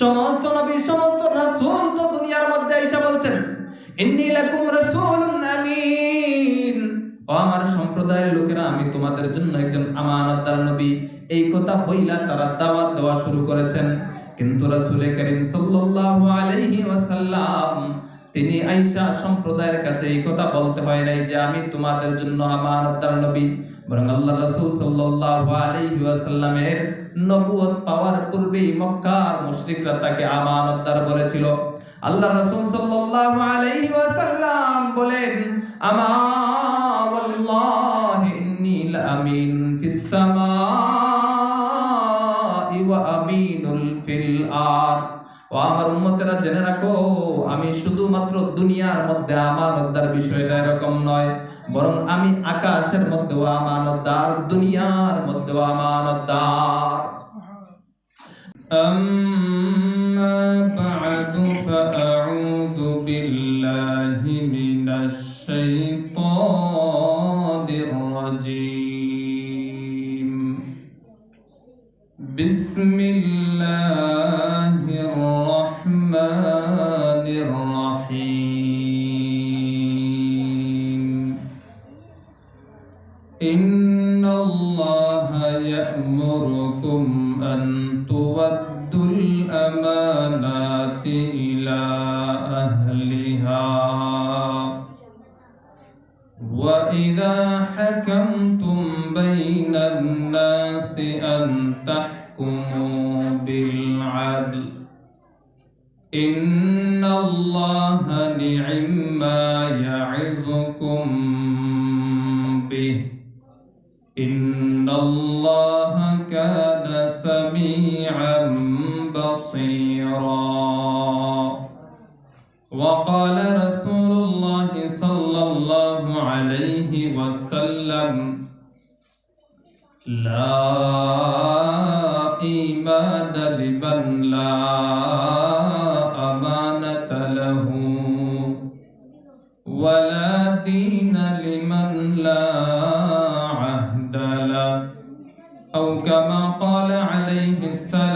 সমস্ত নবী, সমস্ত রাসূল তো দুনিয়ার মধ্যে এসে বলছেন, ইন্নী লাকুম রাসূলুন ও আমার সম্প্রদায়ের লোকেরা, আমি তোমাদের জন্য একজন আমানতদার নবী। এই কথা বইলা তারা দাওয়াত দেওয়া শুরু করেছেন। কিন্তু রাসূল করিম সাল্লাল্লাহু আলাইহি ওয়াসাল্লাম, তিনি আয়েশা সম্প্রদায়ের কাছে এই কথা বলতে হয় নাই যে, আমি তোমাদের জন্য আমানতদার নবী। বরং আল্লাহ রাসূল সাল্লাল্লাহু আলাইহি ওয়াসাল্লামের নবুয়ত পাওয়ার পূর্বেই মক্কার মুশরিকরা তাকে আল্লাহ রাসূল সাল্লাল্লাহু আলাইহি ওয়াসাল্লাম বলেন ফিস সামাই ওয়া আমিনুল ফিল আরদ। ও আমার উম্মতেরা, জেনে রাখো, আমি শুধুমাত্র দুনিয়ার মধ্যে আমানতদার বিষয়টা এরকম নয়। বরং আমি আকাশের মধ্যেও আমানতদার দুনিয়ার মধ্যেও আমানতদার أما بعد فأعوذ بالله من الشيطان الرجيم بسم الله وإذا حكمتم بين الناس أن تحكموا بالعدل إن الله نعم ما يعظكم به إن الله كان سميعا بصيرا وقال رسول الله صلى الله عليه وسلم. لا إيمان لمن لا أمانة له. ولا دين لمن لا عهد له. أو كما قال عليه الصلاة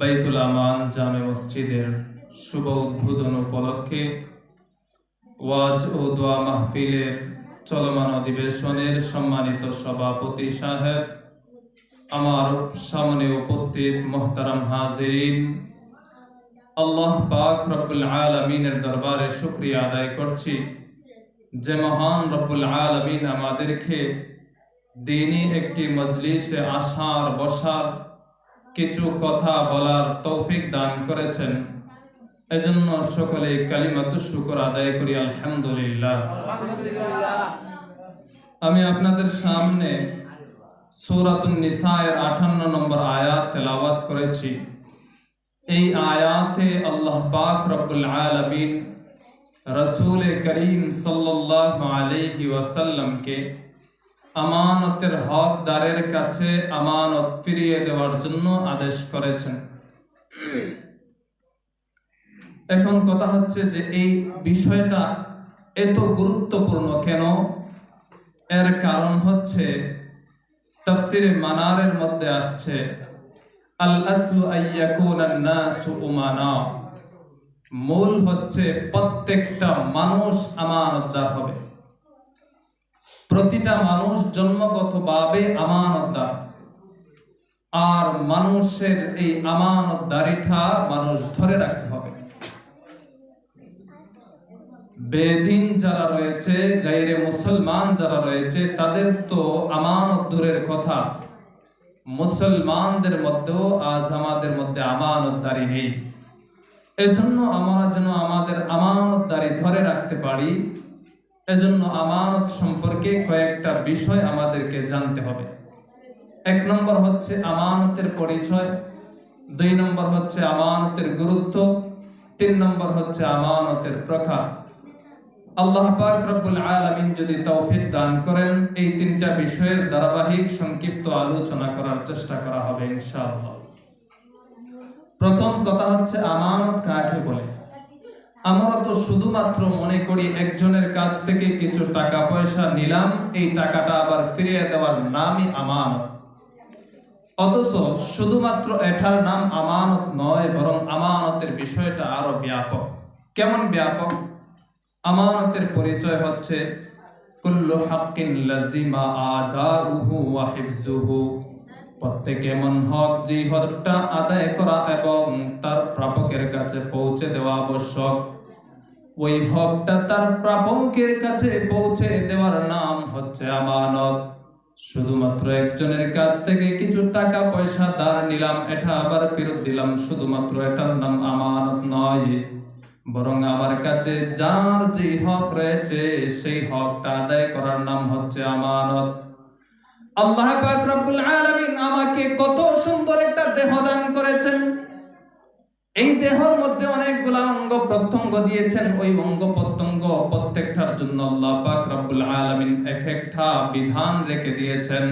বাইতুল আমান জামে মসজিদের শুভ উদ্বোধন উপলক্ষে ওয়াজ ও দোয়া মাহফিলের চলমান অধিবেশনের সম্মানিত সভাপতি সাহেব, আমার সামনে উপস্থিত মোহতারাম হাজিরিন, আল্লাহ পাক রব্বুল আলমিনের দরবারে শুক্রিয়া আদায় করছি যে মহান রব্বুল আলমিন আমাদেরকে দিনই একটি মজলিসে আসার, বসার কিছু কথা বলার তৌফিক দান করেছেন। এজন্য সকলে কালিমাতু শুকর আদায় করি, আলহামদুলিল্লাহ। আমি আপনাদের সামনে সূরাতুন নিসায়ের 58 নম্বর আয়াত তেলাওয়াত করেছি। এই আয়াতে আল্লাহ পাক রব্বুল আলামিন রাসূল করিম সাল্লাল্লাহু আলাইহি ওয়াসাল্লামকে আমানতের হকদারের কাছে আমানত ফিরিয়ে দেওয়ার জন্য আদেশ করেছেন। এখন কথা হচ্ছে যে এই বিষয়টা এত গুরুত্বপূর্ণ কেন? এর কারণ হচ্ছে তাফসিরে মানারের মধ্যে আসছে মূল হচ্ছে প্রত্যেকটা মানুষ আমানতদার হবে। প্রতিটা মানুষ জন্মগতভাবে আমানতদার। আর মানুষের এই আমানতদারিটা মানুষ ধরে রাখতে হবে। বেদিন যারা রয়েছে, গাইরে মুসলমান যারা রয়েছে, তাদের তো আমানত দূরের কথা। মুসলমানদের মধ্যেও আজ আমাদের মধ্যে আমানতদারি নেই। এজন্য আমরা যেন আমাদের আমানতদারি ধরে রাখতে পারি এজন্য আমানত সম্পর্কে কয়েকটা বিষয় আমাদেরকে জানতে হবে। এক নম্বর হচ্ছে আমানতের পরিচয়, দুই নম্বর হচ্ছে আমানতের গুরুত্ব, তিন নম্বর হচ্ছে আমানতের প্রকার। আল্লাহ পাক রব্বুল আলামিন যদি তৌফিক দান করেন, এই তিনটা বিষয়ের ধারাবাহিক সংক্ষিপ্ত আলোচনা করার চেষ্টা করা হবে ইনশাআল্লাহ। প্রথম কথা হচ্ছে আমানত কাকে বলে? আমরা তো শুধুমাত্র মনে করি একজনের কাছ থেকে কিছু টাকা পয়সা নিলাম, এই টাকাটা আবার ফিরিয়ে দেওয়ার নামই আমানত। অথচ শুধুমাত্র এটার নাম আমানত নয়, বরং আমানতের বিষয়টা আরও ব্যাপক। কেমন ব্যাপক? আমানতের পরিচয় হচ্ছে লাজিমা প্রত্যেক এমন হক যে হকটা আদায় করা এবং তার প্রাপকের কাছে পৌঁছে দেওয়া আবশ্যক। ওই হকটা তার প্রাপকের কাছে পৌঁছে দেওয়ার নাম হচ্ছে আমানত। শুধুমাত্র একজনের কাছ থেকে কিছু টাকা পয়সা ধার নিলাম, এটা আবার ফেরত দিলাম। শুধুমাত্র এটার নাম আমানত নয়, বরং আমার কাছে যার যে হক রয়েছে, সেই হকটা আদায় করার নাম হচ্ছে আমানত। আল্লাহ আমাকে কত সুন্দর একটা দেহ দান করেছেন। এই দেহর মধ্যে অনেকগুলা অঙ্গ প্রত্যঙ্গ দিয়েছেন, ওই অঙ্গ প্রত্যঙ্গ প্রত্যেকটার জন্য আল্লাহ পাক রব্বুল এক একটা বিধান রেখে দিয়েছেন।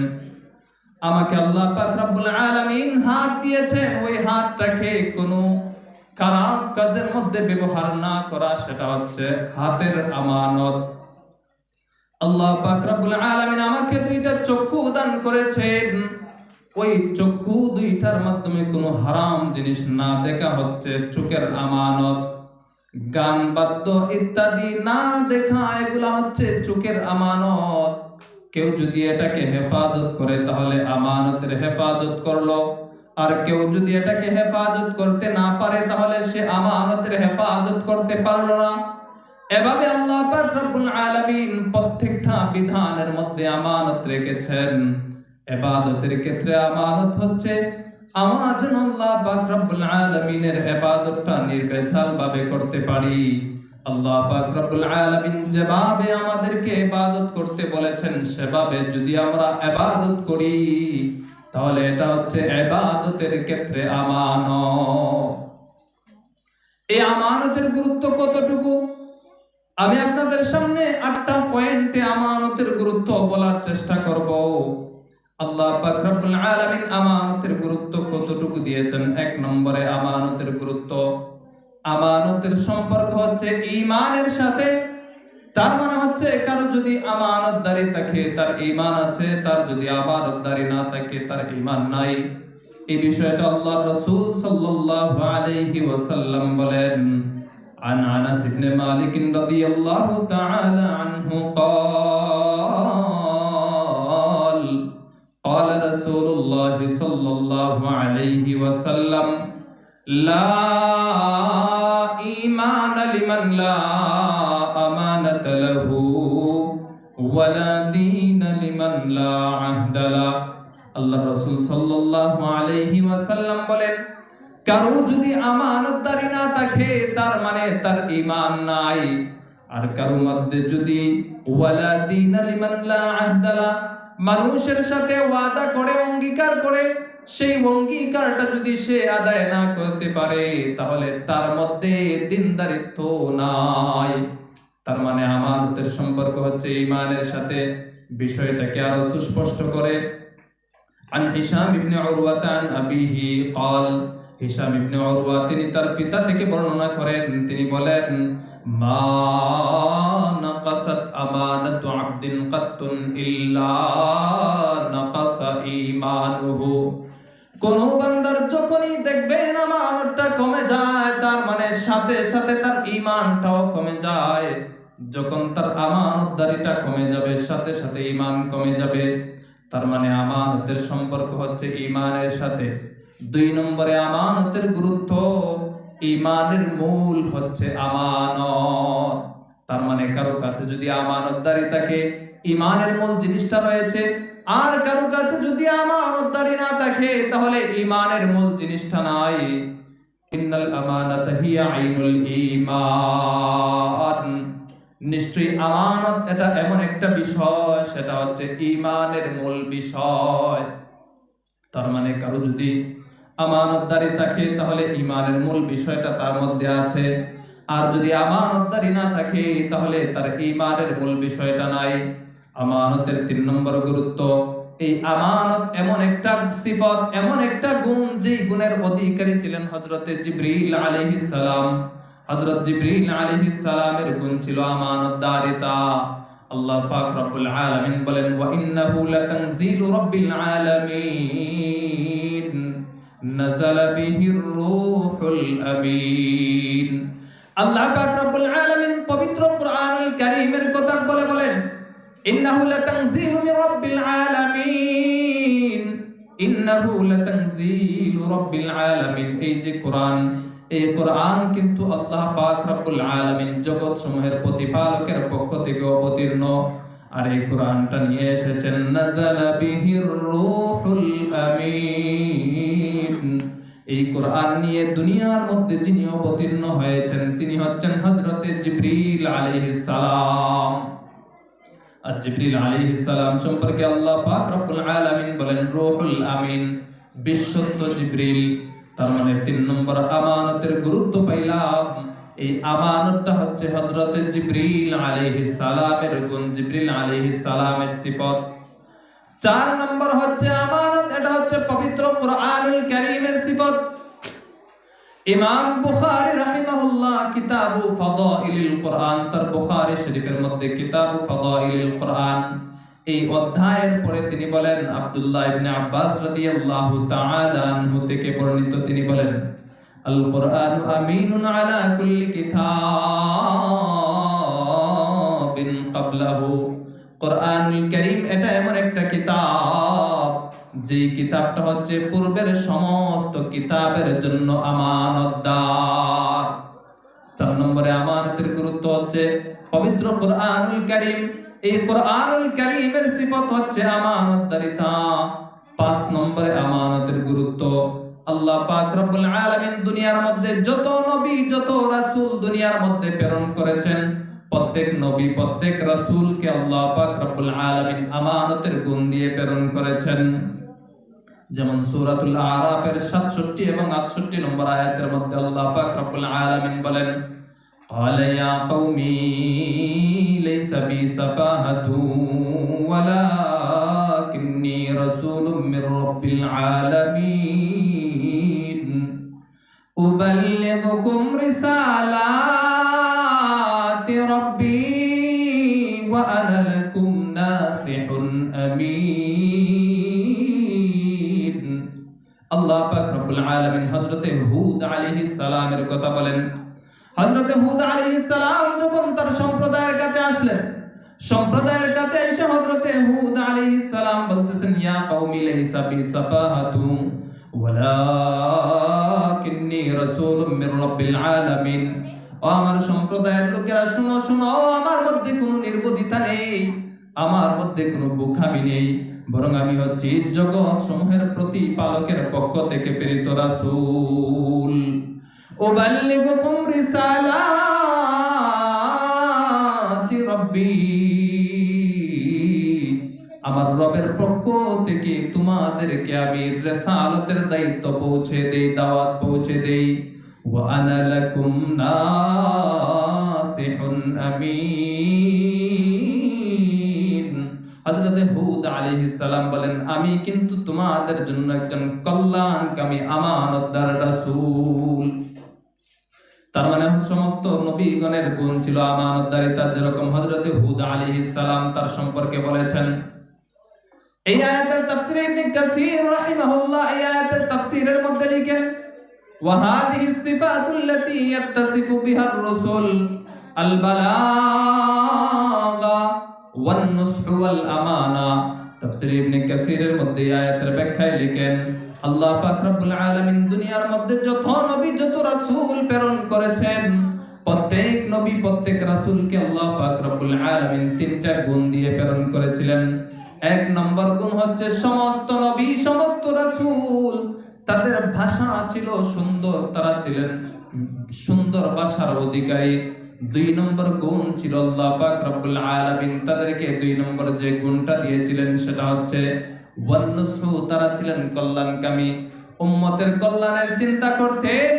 আমাকে আল্লাহ পাক রব্বুল আলামিন হাত দিয়েছেন, ওই হাতটাকে কোনো খারাপ কাজের মধ্যে ব্যবহার না করা, সেটা হচ্ছে হাতের আমানত। আল্লাহ পাক রব্বুল আলামিন আমাকে দুইটা চক্ষু দান করেছেন। ওই চক্ষু দুইটার মাধ্যমে কোনো হারাম জিনিস না দেখা হচ্ছে? চোখের আমানত, গান বাদ্য ইত্যাদি না দেখা, এগুলা হচ্ছে চোখের আমানত। কেউ যদি এটাকে হেফাজত করে, তাহলে আমানতের হেফাজত করল। আর কেউ যদি এটাকে হেফাজত করতে না পারে, তাহলে সে আমানতের হেফাজত করতে পারল না। এভাবে আল্লাহ পাক আলামিন প্রত্যেকটা বিধানের মধ্যে আমানত রেখেছেন। ইবাদতের ক্ষেত্রে আমানত হচ্ছে আমরা যেন আল্লাহ পাক রব্বুল আলামিনের ইবাদতটা নির্ভেজাল ভাবে করতে পারি। আল্লাহ পাক রব্বুল আলামিন যেভাবে আমাদেরকে ইবাদত করতে বলেছেন, সেভাবে যদি আমরা ইবাদত করি, তাহলে এটা হচ্ছে ইবাদতের ক্ষেত্রে আমানত। এই আমানতের গুরুত্ব কতটুকু? আমি আপনাদের সামনে আটটা পয়েন্টে আমানতের গুরুত্ব বলার চেষ্টা করব। আল্লাহ পাক রব্বুল আলামিন আমানতের গুরুত্ব কতটুকু দিয়েছেন এক নম্বরে আমানতের গুরুত্ব আমানতের সম্পর্ক হচ্ছে ঈমানের সাথে তার মানে হচ্ছে কারো যদি আমানতদারি থাকে তার ঈমান আছে তার যদি আমানতদারি না থাকে তার ঈমান নাই এই বিষয়টা আল্লাহর রাসূল সাল্লাল্লাহু আলাইহি ওয়াসাল্লাম বলেন عن انس بن مالك رضي الله تعالى عنه قال قال رسول الله صلى الله عليه وسلم لا ايمان لمن لا امانه له ولا دين لمن لا عهد له আল্লাহ রাসূল সাল্লাল্লাহু আলাইহি ওয়াসাল্লাম বলেন কারো যদি আমানতদারি না থাকে তার মানে তার ঈমান নাই আর কারো মধ্যে যদি ওয়ালা দীন লিমান লা আহদালা মানুষের সাথে ওয়াদা করে অঙ্গীকার করে সেই অঙ্গীকারটা যদি সে আদায় না করতে পারে তাহলে তার মধ্যে দিনদারিত্ব নাই তার মানে আমানতের সম্পর্ক হচ্ছে ঈমানের সাথে বিষয়টাকে আরো সুস্পষ্ট করে عن هشام بن عروة عن أبيه قال হিসাম ইবনে উরওয়া তিনি তার পিতা থেকে বর্ণনা করেন তিনি বলেন মা নাকাসাত আমানাতু আবদিন কাত্তুন ইল্লা নাকাসা ঈমানুহু। কোন বান্দার যখনই দেখবেন আমানতটা কমে যায়, তার মানে সাথে সাথে তার ঈমানটাও কমে যায়। যখন তার আমানতদারিটা কমে যাবে, সাথে সাথে ঈমান কমে যাবে। তার মানে আমানতের সম্পর্ক হচ্ছে ইমানের সাথে। দুই নম্বরে আমানতের গুরুত্ব ইমানের মূল হচ্ছে আমানত। তার মানে কারও কাছে যদি আমানতদারি থাকে ইমানের মূল জিনিসটা রয়েছে, আর কারও কাছে যদি আমানতদারি না থাকে, তাহলে ইমানের মূল জিনিসটা নাই। ইন্নাল আমানাতা হিয়া আইনুল ঈমান। নিশ্চয়ই আমানত এটা এমন একটা বিষয়, সেটা হচ্ছে ইমানের মূল বিষয়। তার মানে কারও যদি আমানতদারি থাকে তাহলে ইমানের মূল বিষয়টা তার মধ্যে আছে। আর যদি আমানতদারি না থাকে, তাহলে তার ইমানের মূল বিষয়টা নাই। আমানতের তিন নম্বর গুরুত্ব, এই আমানত এমন একটা সিফত, এমন একটা গুণ যেই গুণের অধিকারী ছিলেন হজরতে জিব্রিল আলাইহিস সালাম। হযরত জিবরিল আলাইহিস সালামের গুণ ছিল আমানতদারিতা। আল্লাহ পাক রব্বুল আলামিন বলেন, ওয়া ইন্নাহু লাতানজিলু রাব্বিল আলামিন। নাযালা বিহির রূহুল আমিন। আল্লাহ পাক রব্বুল আলামিন পবিত্র কুরআনুল কারীমের কথা বলে বলেন, ইন্নাহু লাতানজিলু মির আলামিন। ইন্নাহু লাতানজিলু আলামিন। এই যে কোরআন, এই কোরআন কিন্তু আল্লাহ পাক রব্বুল আলামিন জগৎ সমূহের প্রতিপালকের পক্ষ থেকে অবতীর্ণ। আর এই কোরআনটা নিয়ে এসেছেন, নাযালা বিহির রূহুল আমিন। এই কোরআন নিয়ে দুনিয়ার মধ্যে যিনি অবতীর্ণ হয়েছেন, তিনি হচ্ছেন হযরতে জিবরিল আলাইহিস সালাম। আর জিবরিল আলাইহিস সালাম সম্পর্কে আল্লাহ পাক রব্বুল আলামিন বলেন, রূহুল আমিন, বিশ্বস্ত জিবরিল। তার মানে তিন নম্বর আমানতের গুরুত্ব পাইলাম। এই আমানতটা হচ্ছে হযরতে জিবরিল আলাইহিস সালামের গুণ। জিবরিল আলাইহিস সালামের সিফত চার নম্বর হচ্ছে আমানত, এটা হচ্ছে পবিত্র কোরআনুল কারীমের সিফত। ইমাম বুখারী রাহিমাহুল্লাহ কিতাবু ফাদাইলিল কোরআন, তার বুখারী শরীফের মধ্যে কিতাবু ফাদাইলিল কোরআন। এই অধ্যায়ের পরে তিনি বলেন, আব্দুল্লাহ ইবনে আব্বাস রাদিয়াল্লাহু তাআলা আনহু থেকে বর্ণিত তিনি বলেন, আল কোরআন আমিনুন আলা কুল্লি কিতাবিন ক্বাবলাহু কোরআনুল কারীম এটা এমন একটা কিতাব, যে কিতাবটা হচ্ছে পূর্বের সমস্ত কিতাবের জন্য আমানতদার। চার নম্বরে আমানতের গুরুত্ব হচ্ছে পবিত্র কোরআনুল কারীম। এই কোরআনুল কারীমের সিফত হচ্ছে আমানতদারিতা। পাঁচ নম্বরে আমানতের গুরুত্ব, আল্লাহ পাক রব্বুল আলামিন দুনিয়ার মধ্যে যত নবী, যত রাসূল দুনিয়ার মধ্যে প্রেরণ করেছেন প্রত্যেক নবী প্রত্যেক রাসূলকে আল্লাহ পাক রব্বুল আলামিন আমানতের গুণ দিয়ে প্রেরণ করেছেন যেমন সূরাতুল আরাফের 67 এবং 68 নম্বর আয়াতের মধ্যে আল্লাহ পাক রব্বুল আলামিন বলেন قال يا قومي ليس بي سفاهة ولكني رسول من رب العالمين أبلغكم رسالات لكم ناصح أمين আল্লাহ পাক রব্বুল আলামিন হযরতে হুদ আলাইহিস সালামের কথা বলেন হযরতে হুদ আলাইহিস সালাম যখন তার সম্প্রদায়ের কাছে আসলেন সম্প্রদায়ের কাছে এসে হযরতে হুদ আলাইহিস সালাম বলতেছেন ইয়া কওমি লাইসা বি সাফাহাতু ওয়ালাকিন্নী রাসূলুম মির রাব্বিল আলামিন ও আমার সম্প্রদায়ের লোকেরা শুনো শুনো আমার মধ্যে কোনো নির্বোধিতা নেই আমার মধ্যে কোনো বুখামি নেই, বরং আমি হচ্ছি জগৎ সমূহের প্রতিপালকের পক্ষ থেকে প্রেরিত রাসূল। উবাল্লিগুকুম রিসালাতি রব্বি। আমার রবের পক্ষ থেকে তোমাদেরকে আমি রিসালাতের দায়িত্ব পৌঁছে দেই, দাওয়াত পৌঁছে দেই। ওয়া আনা লাকুম নাসিহুন আমিন। হযরত হুদ আলাইহিস সালাম বলেন আমি কিন্তু তোমাদের জন্য একজন কল্যাণকামী আমানতদার রাসূল তার মানে সমস্ত নবীগণের গুণ ছিল আমানতদারিতা যেরকম হযরত হুদ আলাইহিস সালাম তার সম্পর্কে বলেছেন এই আয়াতের তাফসীরে ইবনে কাসীর রাহিমাহুল্লাহ এই আয়াতের তাফসীরের মধ্যে লিখেন وهذه الصفات التي يتصف بها الرسل লিখেন দুনিয়ার মধ্যে যত নবী, যত রাসূল প্রেরণ করেছেন, প্রত্যেক নবী, প্রত্যেক রাসূলকে আল্লাহ গুণ দিয়ে প্রেরণ করেছিলেন। এক নম্বর গুণ হচ্ছে সমস্ত নবী, সমস্ত রাসূল, তাদের ভাষা ছিল সুন্দর, তারা ছিলেন সুন্দর ভাষার অধিকারী। দুই নম্বর গুণ ছিল পাক রব্বুল আলামিন তাদেরকে দুই নম্বর যে গুণটা দিয়েছিলেন সেটা হচ্ছে, ওয়ান্নুসহু তারা ছিলেন কল্যাণকামী। উম্মতের কল্যাণের চিন্তা করতেন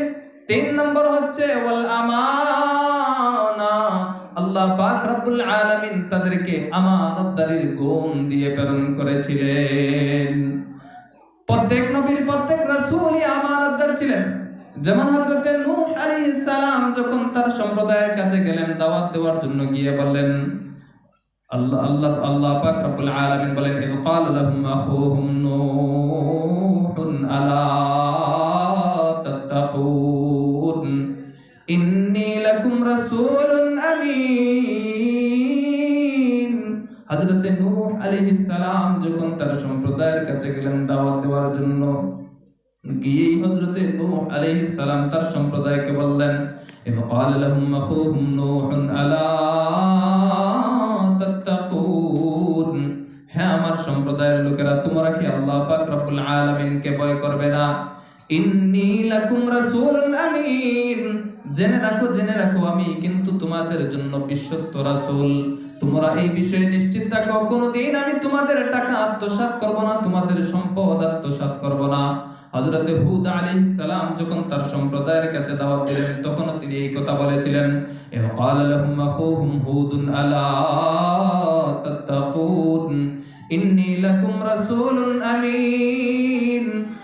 তিন নম্বর হচ্ছে ওয়াল আমানা আল্লাহ পাক রব্বুল আলামিন তাদেরকে আমানতদারির গুণ দিয়ে প্রেরণ করেছিলেন। প্রত্যেক নবীর প্রত্যেক রাসূলই আমানতদার ছিলেন। যেমন হযরতে নূহ আলাইহিস সালাম যখন তার সম্প্রদায়ের কাছে গেলেন, দাওয়াত দেওয়ার জন্য গিয়ে বললেন, আল্লাহ আল্লাহ আল্লাহ পাক রব্বুল আলামিন বলেন, ইদ ক্বাল লাহুম আখুহুম নূহুন আলা তাত্তাকুন, ইন্নী লাকুম রাসূলুন আমিন। হযরতে নূহ আলাইহিস সালাম যখন তার সম্প্রদায়ের কাছে গেলেন, দাওয়াত দেওয়ার জন্য গিয়েই হযরতে নূহ সালাম তার সম্প্রদায়কে বললেন, ইদ ক্বাল লাহুম আখুহুম নূহুন আলা তাত্তাকুন। হ্যাঁ আমার সম্প্রদায়ের লোকেরা, তোমরা কি আল্লাহ পাক রব্বুল আলামিনকে ভয় করবে না? ইন্নী লাকুম রাসূলুন আমিন। জেনে রাখো জেনে রাখো আমি কিন্তু তোমাদের জন্য বিশ্বস্ত রাসূল। তোমরা এই বিষয়ে নিশ্চিত থাকো, কোনোদিন আমি তোমাদের টাকা আত্মসাৎ করব না, তোমাদের সম্পদ আত্মসাৎ করব না। হযরতে হুদ আলাইহিস সালাম যখন তার সম্প্রদায়ের কাছে দাওয়াত দিলেন, তখনও তিনি এই কথা বলেছিলেন আলা ইন্নী লাকুম রাসূলুন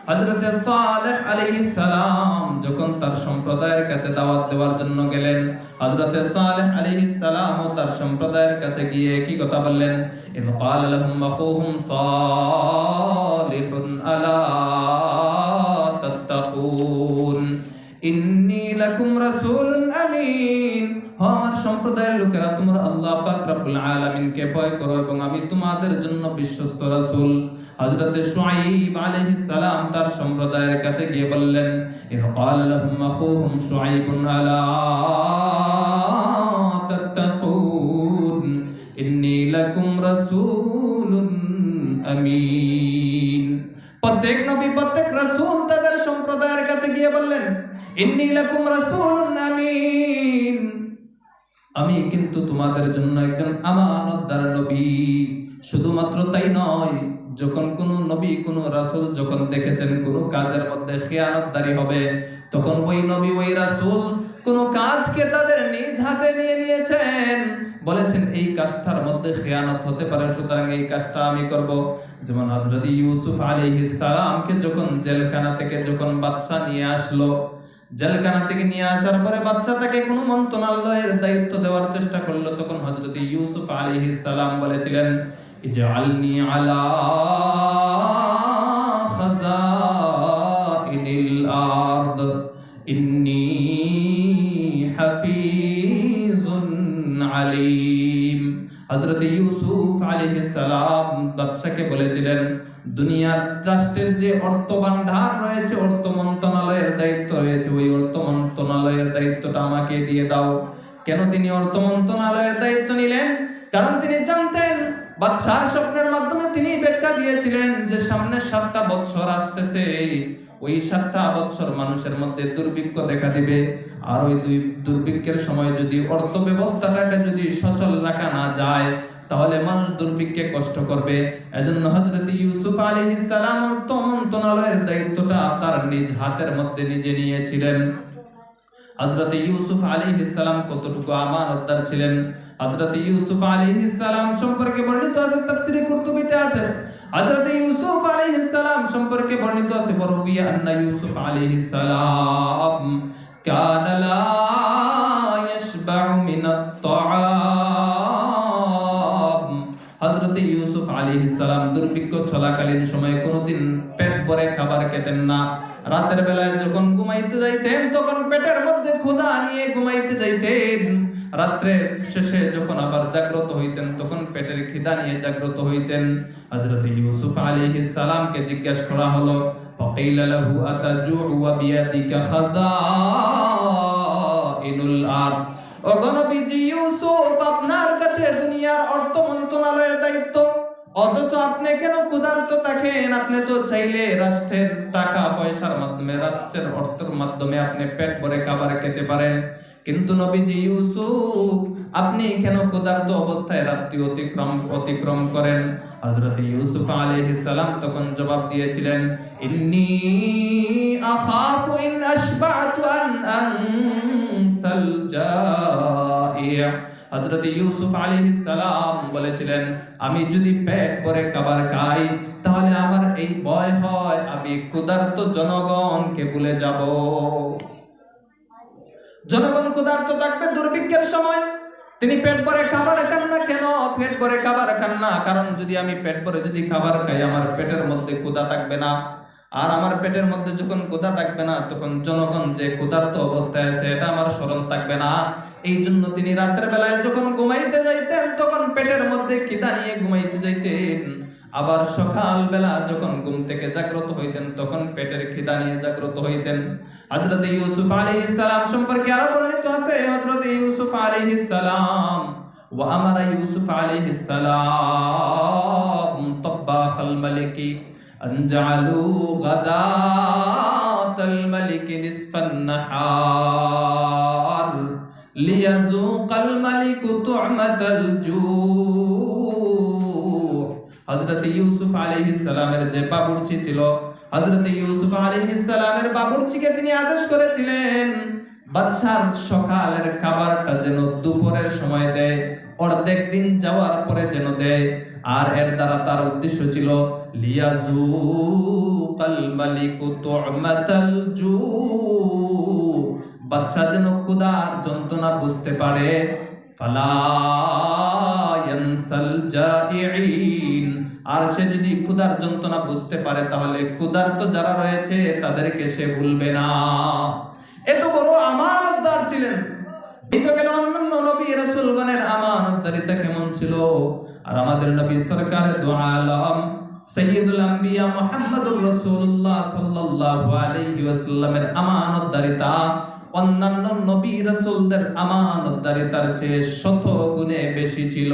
হযরতে সালেহ আলাইহিস সালাম যখন তার সম্প্রদায়ের কাছে দাওয়াত দেওয়ার জন্য গেলেন, হযরতে সালেহ আলাইহিস সালাম তার সম্প্রদায়ের কাছে গিয়ে কি কথা বললেন ইন ক্বালা লাহুম আখুহুম সালিহুন আলা তাত্তাকুন ইন্নী লাকুম রাসূলুন আমিন ও আমার সম্প্রদায়ের লোকেরা, তোমরা আল্লাহ পাক রব্বুল আলামিনকে ভয় করো এবং আমি তোমাদের জন্য বিশ্বস্ত রাসূল। হযরতে শুআইব আলাইহিস সালাম তার সম্প্রদায়ের কাছে গিয়ে বললেন ইন ক্বাল লাহুম আখুহুম শুআইবুন আলা তাত্তাকুন। ইন্নী লাকুম রাসূলুন আমিন। প্রত্যেক নবী, প্রত্যেক রাসূল তাদের সম্প্রদায়ের কাছে গিয়ে বললেন আমি কিন্তু তোমাদের জন্য একজন আমানতদার নবী। শুধুমাত্র তাই নয়, যখন কোন নবী, কোন রাসুল যখন দেখেছেন কোন কাজের মধ্যে খেয়ানতদারি হবে, তখন ওই নবী, ওই রাসূল কোন কাজকে তাদের নিজ হাতে নিয়ে নিয়েছেন। বলেছেন, এই কাজটার মধ্যে খেয়ানত হতে পারে, সুতরাং এই কাজটা আমি করব। যেমন হযরত ইউসুফ আলাইহিস সালামকে যখন জেলখানা থেকে যখন বাদশা নিয়ে আসলো, জেলখানা থেকে নিয়ে আসার পরে বাদশা তাকে কোনো মন্ত্রণালয়ের দায়িত্ব দেওয়ার চেষ্টা করল, তখন হযরত ইউসুফ আলাইহিস সালাম বলেছিলেন, ইজআলনি আলা হযরত ইউসুফ আলাইহিস সালাম বাদশাকে বলেছিলেন, দুনিয়ার রাষ্ট্রের যে অর্থ ভান্ডার রয়েছে, অর্থ মন্ত্রণালয়ের দায়িত্ব রয়েছে, ওই অর্থ মন্ত্রণালয়ের দায়িত্বটা আমাকে দিয়ে দাও। কেন তিনি অর্থ মন্ত্রণালয়ের দায়িত্ব নিলেন? কারণ তিনি জানতেন, বাদশার স্বপ্নের মাধ্যমে তিনি ব্যাখ্যা দিয়েছিলেন যে সামনে সাতটা বৎসর আসতেছে। ওই সাতটা বৎসর মানুষের মধ্যে দুর্ভিক্ষ দেখা দিবে। আর ওই দুই দুর্ভিক্ষের সময় যদি অর্থ ব্যবস্থাটাকে যদি সচল রাখা না যায়, তাহলে মানুষ দুর্ভিক্ষে কষ্ট করবে। এজন্য হযরত ইউসুফ আলাইহিস সালাম অর্থ মন্ত্রণালয়ের দায়িত্বটা তার নিজ হাতের মধ্যে নিজে নিয়েছিলেন। হযরত ইউসুফ আলাইহিস সালাম কতটুকু আমানতদার ছিলেন? হযরত ইউসুফ আলাইহিস সালাম সম্পর্কে বর্ণিত আছে, তাফসীরে কুরতুবিতে আছে। হযরত ইউসুফ আলাইহিস সালাম সম্পর্কে বর্ণিত আছে বরবিয়া আন্না ইউসুফ আলাইহিস সালাম। কানা লা ইয়াশবাউ মিনাত তাআম হযরত ইউসুফ আলাইহিস সালাম দুর্ভিক্ষ চলাকালীন সময়ে কোনোদিন পেট ভরে খাবার খেতেন না। রাতের বেলায় যখন ঘুমাইতে যাইতেন, তখন পেটের মধ্যে ক্ষুধা নিয়ে ঘুমাইতে যাইতেন। রাত্রে শেষে যখন আবার জাগ্রত হইতেন, তখন পেটের খিদা নিয়ে জাগ্রত হইতেন। হযরত ইউসুফ আলাইহিস সালামকে জিজ্ঞেস করা হলো فقيل له أتجوع وبيدك خزائن الأرض অগণবীজি ইউসুফ আপনার কাছে দুনিয়ার অর্থ মন্ত্রণালয়ের দায়িত্ব অথচ আপনি কেন ক্ষুধার্ত থাকেন আপনি তো চাইলে রাষ্ট্রের টাকা পয়সার মাধ্যমে রাষ্ট্রের অর্থের মাধ্যমে আপনি পেট ভরে খাবার খেতে পারেন কিন্তু নবীজি ইউসুফ আপনি কেন ক্ষুধার্ত অবস্থায় রাত্রি অতিক্রম অতিক্রম করেন হযরত ইউসুফ আলাইহিস সালাম তখন জবাব দিয়েছিলেন, ইন্নী আখাফু ইন আশবাতু আন আনসাল হযরত ইউসুফ আলাইহিস সালাম বলেছিলেন, আমি যদি পেট ভরে খাবার খাই, তাহলে আমার এই ভয় হয়, আমি ক্ষুধার্ত জনগণকে ভুলে যাব। জনগণ ক্ষুধার্ত থাকবে দুর্ভিক্ষের সময়। তিনি পেট ভরে খাবার খান না কেন? পেট ভরে খাবার খান না। কারণ যদি আমি পেট ভরে যদি খাবার খাই, আমার পেটের মধ্যে ক্ষুধা থাকবে না। আর আমার পেটের মধ্যে যখন ক্ষুধা থাকবে না, তখন জনগণ যে ক্ষুধার্ত অবস্থায় আছে, এটা আমার স্মরণ থাকবে না। এই জন্য তিনি রাতের বেলায় যখন ঘুমাইতে যাইতেন, তখন পেটের মধ্যে খিদা নিয়ে ঘুমাইতে যাইতেন। আবার সকাল বেলা যখন ঘুম থেকে জাগ্রত হইতেন, তখন পেটের খিদা নিয়ে জাগ্রত হইতেন। হজরত ইউসুফ আলাইহিস সালাম সম্পর্কে আরো বর্ণিত আছে হজরত ইউসুফ আলাইহিস সালাম ওয়া আমারা ইউসুফ আলাইহিস সালাম তাব্বাখাল মালিকি আন জাআলু গাদাতাল মালিকি নিসফান নাহার লিয়াযুকাল মালিকু তু'মাতাল জু' হযরত ইউসুফ আলাইহিস সালামের যে বাবুর্চি ছিল হযরত ইউসুফ আলাইহিস সালামের বাবুর্চিকে তিনি আদেশ করেছিলেন, বাদশার সকালের খাবারটা যেন দুপুরের সময় দেয়, অর্ধেক দিন যাওয়ার পরে যেন দেয়। আর এর দ্বারা তার উদ্দেশ্য ছিল লিয়াজু কাল তুমাতাল জু বাদশা যেন ক্ষুধার যন্ত্রণা বুঝতে পারে। ফালা ইয়ানসাল আর সে যদি ক্ষুধার যন্ত্রণা বুঝতে পারে, তাহলে ক্ষুধার্ত যারা রয়েছে, তাদেরকে সে ভুলবে না। এত বড় আমানতদার ছিলেন। তো অন্যান্য নবী চেয়ে শত গুণে বেশি ছিল।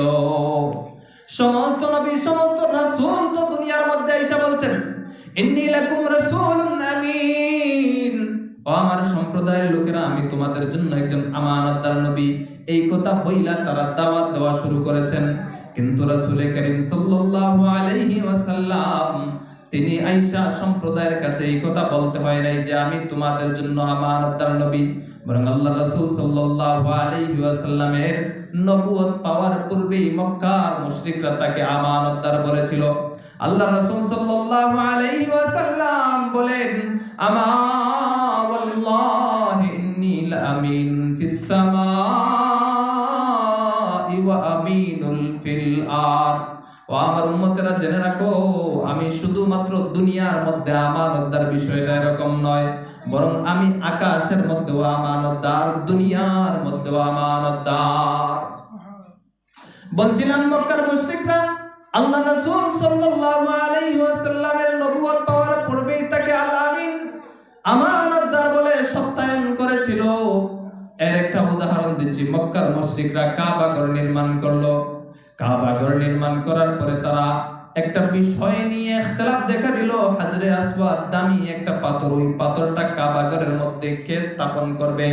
সমস্ত নবী, সমস্ত রাসূল তো দুনিয়ার মধ্যে এসে বলছেন, ইন্নী লাকুম রাসূলুন ও আমার সম্প্রদায়ের লোকেরা, আমি তোমাদের জন্য একজন আমানতদার নবী। এই কথা বইলা তারা দাওয়াত দেওয়া শুরু করেছেন। কিন্তু করিম সাল্লাল্লাহু আলাইহি ওয়াসাল্লাম, তিনি আয়েশা সম্প্রদায়ের কাছে এই কথা বলতে হয় নাই যে, আমি তোমাদের জন্য আমানতদার নবী। বরং আল্লাহ রাসূল সাল্লাল্লাহু আলাইহি ওয়াসাল্লামের নবুয়ত পাওয়ার পূর্বেই মক্কার মুশরিকরা তাকে আমানতদার বলেছিল আল্লাহ রাসূল সাল্লাল্লাহু আলাইহি ওয়াসাল্লাম বলেন, আমা ওয়াল্লাহি ইন্নী লামিন ফিস সামাই ওয়া আমিনুল ফিল আরদ ও আমার উম্মতেরা, জেনে রাখো, আমি শুধুমাত্র দুনিয়ার মধ্যে আমানতদার বিষয়টা এরকম নয়। বরং আমি আকাশের মধ্যেও আমানতদার, দুনিয়ার মধ্যেও আমানতদার। বলছিলাম মক্কার মুশরিকরা, আল্লাহ রাসূল সাল্লাল্লাহু আলাইহি ওয়াসাল্লামের নবুয়ত পাওয়ার পূর্বেই তাকে আল আমিন আমানতদার বলে সত্যায়ন করেছিল। এর একটা উদাহরণ দিচ্ছি, মক্কার মুশরিকরা কাবা ঘর নির্মাণ করল। কাবা ঘর নির্মাণ করার পরে তারা একটা বিষয় নিয়ে ইখতিলাফ দেখা দিল, হাজরে আসওয়াদ দামি একটা পাথর। ওই পাথরটা কাবা ঘরের মধ্যে কে স্থাপন করবে?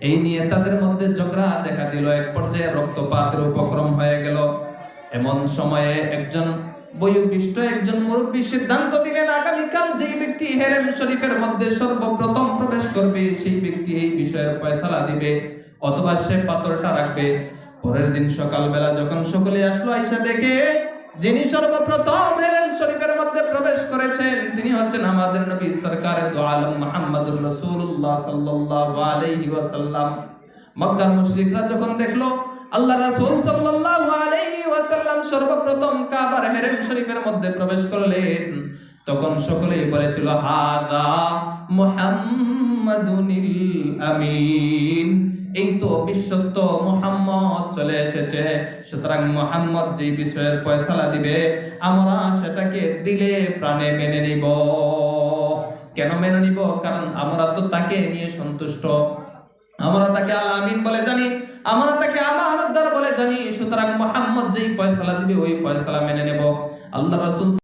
এই নিয়ে তাদের মধ্যে ঝগড়া দেখা দিল। এক পর্যায়ে রক্তপাতের উপক্রম হয়ে গেল। এমন সময়ে একজন বয়োবিষ্ট একজন মুরব্বী সিদ্ধান্ত দিলেন, আগামীকাল যেই ব্যক্তি হেরেম শরীফের মধ্যে সর্বপ্রথম প্রবেশ করবে, সেই ব্যক্তি এই বিষয়ের ফয়সালা দিবে অথবা সে পাথরটা রাখবে। পরের দিন সকালবেলা যখন সকলে আসলো, আইসা দেখে যিনি সর্বপ্রথম হেরেম শরীফের মধ্যে প্রবেশ করেছেন, তিনি হচ্ছেন আমাদের নবী সরকার দু আলম মুহাম্মদুর রাসূলুল্লাহ সাল্লাল্লাহু আলাইহি ওয়াসাল্লাম। মক্কার মুশরিকরা যখন দেখল আল্লাহ রাসূল সাল্লাল্লাহু আলাইহি ওয়াসাল্লাম সর্বপ্রথম কাবার হেরেম শরীফের মধ্যে প্রবেশ করলেন, তখন সকলেই বলেছিল, হাদা মুহাম্মাদুনিল আমিন। এই তো বিশ্বস্ত মোহাম্মদ চলে এসেছে। সুতরাং মোহাম্মদ যেই বিষয়ের ফয়সালা দিবে, আমরা সেটাকে দিলে প্রাণে মেনে নিব। কেন মেনে নিব? কারণ আমরা তো তাকে নিয়ে সন্তুষ্ট। আমরা তাকে আল আমিন বলে জানি, আমরা তাকে আমানতদার বলে জানি। সুতরাং মোহাম্মদ যেই ফয়সালা দিবে, ওই ফয়সালা মেনে নেব। আল্লাহ রাসূল